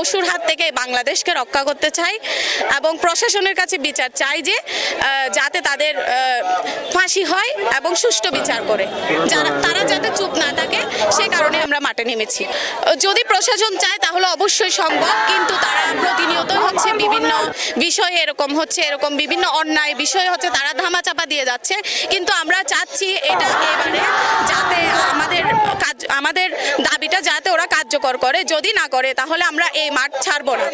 এই বাংলাদেশকে রক্ষা করতে চাই এবং প্রশাসনের কাছে বিচার চাই যে যাতে তাদের ফাঁসি হয় এবং সুষ্ঠু বিচার করে। যারা, তারা যাতে চুপ না থাকে, সে কারণে আমরা মাঠে নেমেছি। যদি প্রশাসন চায় তাহলে অবশ্যই সম্ভব, কিন্তু তারা প্রতিনিয়ত হচ্ছে বিভিন্ন বিষয়ে এরকম হচ্ছে, এরকম বিভিন্ন অন্যায় বিষয় হচ্ছে তারা ধামাচাপা দিয়ে যাচ্ছে। কিন্তু আমরা চাচ্ছি এটা এবারে যাতে আমাদের আমাদের দাবিটা যাতে ওরা কার্যকর করে, যদি না করে তাহলে আমরা এই মাঠ ছাড়বো না।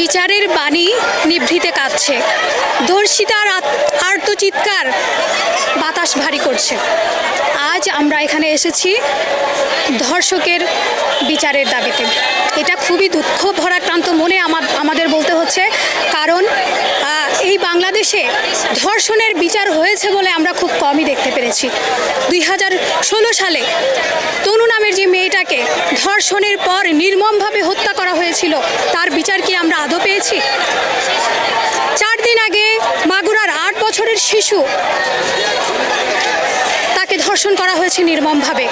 বিচারের বাণী নিভৃতে কাঁদছে ধর্ষিতার আর্তচিৎকার বাতাস ভারী করছে। আজ আমরা এখানে এসেছি ধর্ষকের বিচারের দাবিতে। এটা খুবই দুঃখ ভরাক্রান্ত মনে আমার আমাদের বলতে হচ্ছে। বাংলাদেশে ধর্ষণের বিচার হয়েছে বলে আমরা খুব কমই দেখতে পেরেছি। দুই হাজার ষোলো সালে তনু নামের যে মেয়েটাকে ধর্ষণের পর নির্মমভাবে হত্যা করা হয়েছিল, তার বিচার কি আমরা আদৌ পেয়েছি? চার দিন আগে মাগুরার আট বছরের শিশু তাকে ধর্ষণ করা হয়েছে নির্মমভাবে।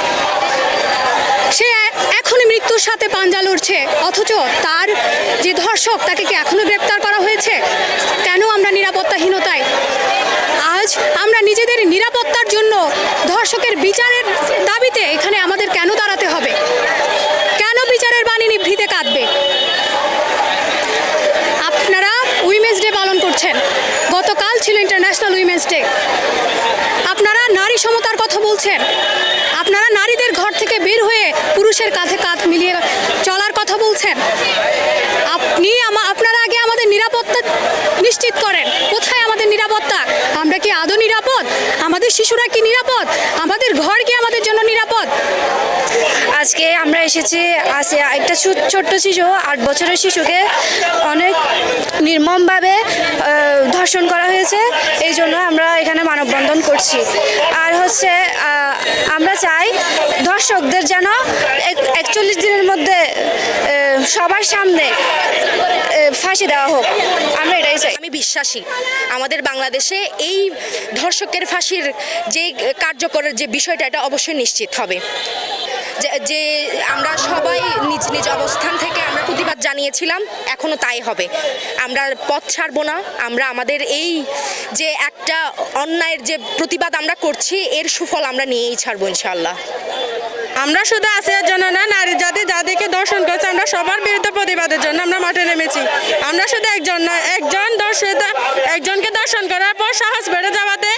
সে এখনই মৃত্যুর সাথে পাঞ্জা লড়ছে। অথচ তার যে ধর্ষক, তাকে কি এখনও গ্রেপ্তার করা হয়েছে? কেন আমরা নিরাপত্তাহীনতায়? আজ আমরা নিজেদের নিরাপত্তার জন্য ধর্ষকের বিচারের দাবিতে এখানে আমাদের কেন দাঁড়াতে হবে? কেন বিচারের বাণী নিভৃতে কাঁদবে? আপনারা উইমেন্স ডে পালন করছেন। গতকাল ছিল ইন্টারন্যাশনাল উইমেন্স ডে। আপনারা নারী সমতার কথা বলছেন। আপনারা নারীদের পুরুষের কাঁধে কাঁধ মিলিয়ে চলার কথা বলছেন। আপনি আপনারা আগে আমাদের নিরাপত্তা নিশ্চিত করেন। কোথায় আমাদের নিরাপত্তা? আমরা কি আদৌ নিরাপদ? আমাদের শিশুরা কি নিরাপদ? আমাদের ঘর কি আমাদের জন্য নিরাপদ? আজকে আমরা এসেছি আছে একটা ছোট্ট শিশু, আট বছরের শিশুকে অনেক নির্মমভাবে ধর্ষণ করা হয়েছে। এই জন্য আমরা এখানে মানববন্ধন করছি। আর হচ্ছে আমরা চাই দর্শকদের যেন এক- একচল্লিশ দিনের মধ্যে আহ, সবার সামনে ফাঁসি দেওয়া হোক, আমরা এটাই চাই। আমি বিশ্বাসী। আমাদের বাংলাদেশে এই ধর্ষকের ফাঁসির যে কার্যকর যে বিষয়টা, এটা অবশ্যই নিশ্চিত হবে। যে- আমরা সবাই নিজ নিজ অবস্থান থেকে আমরা প্রতিবাদ জানিয়েছিলাম, এখনও তাই হবে। আমরা পথ ছাড়বো না। আমরা আমাদের এই যে একটা অন্যায়ের যে প্রতিবাদ আমরা করছি, এর সুফল আমরা নিয়েই ছাড়বো ইনশাল্লাহ আমরা শুধু আসিয়ার জন্য না, নারী জাতি যাদেরকে দর্শন করছে সবার বিরুদ্ধে প্রতিবাদের জন্য আমরা মাঠে নেমেছি। আমরা শুধু একজন না একজন দর্শক একজনকে দর্শন করার পর সাহস বেড়ে যাওয়াতে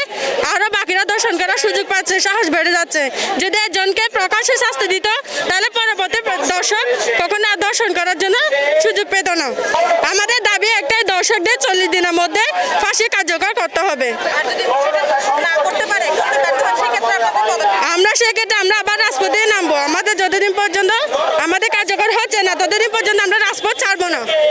আরও বাকিরা দর্শন করার সুযোগ পাচ্ছে, সাহস বেড়ে যাচ্ছে। যদি একজনকে প্রকাশ্যে শাস্তি দিত, তাহলে পরবর্তী দর্শক কখনো আর দর্শন করার জন্য সুযোগ পেত না। আমাদের একটাই চল্লিশ দিনের মধ্যে ফাঁসি কার্যকর করতে হবে। আমরা সেক্ষেত্রে আমরা আবার রাজপথে নামবো। আমাদের যতদিন পর্যন্ত আমাদের কার্যকর হচ্ছে না ততদিন পর্যন্ত আমরা রাজপথ ছাড়বো না।